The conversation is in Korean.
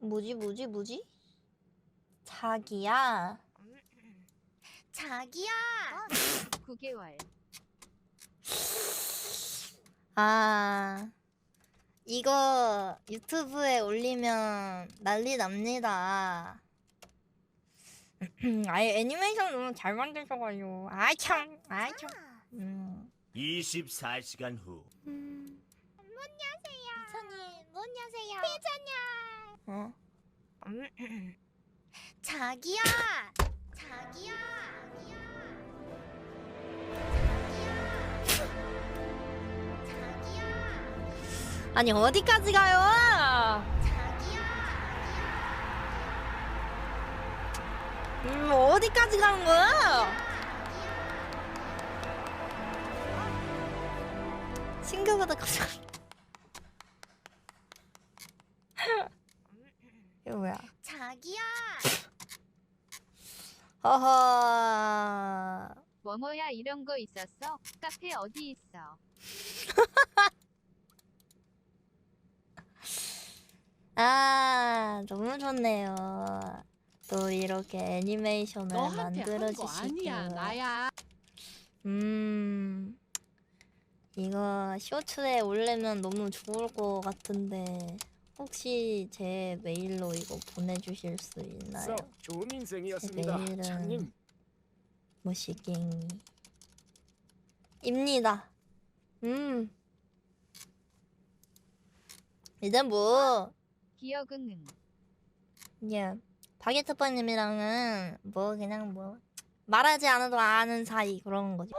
뭐지 뭐지 뭐지? 자기야. 자기야. 9개월. 아 이거 유튜브에 올리면 난리 납니다. 아예 애니메이션 너무 잘 만드셔가지고 아이 참 아이 참. 음. 24시간 후 음. 피처님, 뭐냐세요? 어? 자기 야, 자기야, 자기야, 아니 어디까지 가요? 음 어디까지 가는 거야? 친구보다 가자. 이거 뭐야? 자기야, 허허. 뭐뭐야 이런 거 있었어? 카페 어디 있어? 아 너무 좋네요. 또 이렇게 애니메이션을 너한테 만들어 한거 아니야 주시고. 나야 음 이거 쇼츠에 올리면 너무 좋을 것 같은데 혹시 제 메일로 이거 보내주실 수 있나요? 썩 좋은 인생이었습니다. 내일은- 장님 모시갱이 입니다. 음 이제 뭐 기억은 응. 이제 바게트빠님이랑은 뭐 그냥 뭐 말하지 않아도 아는 사이 그런 거지.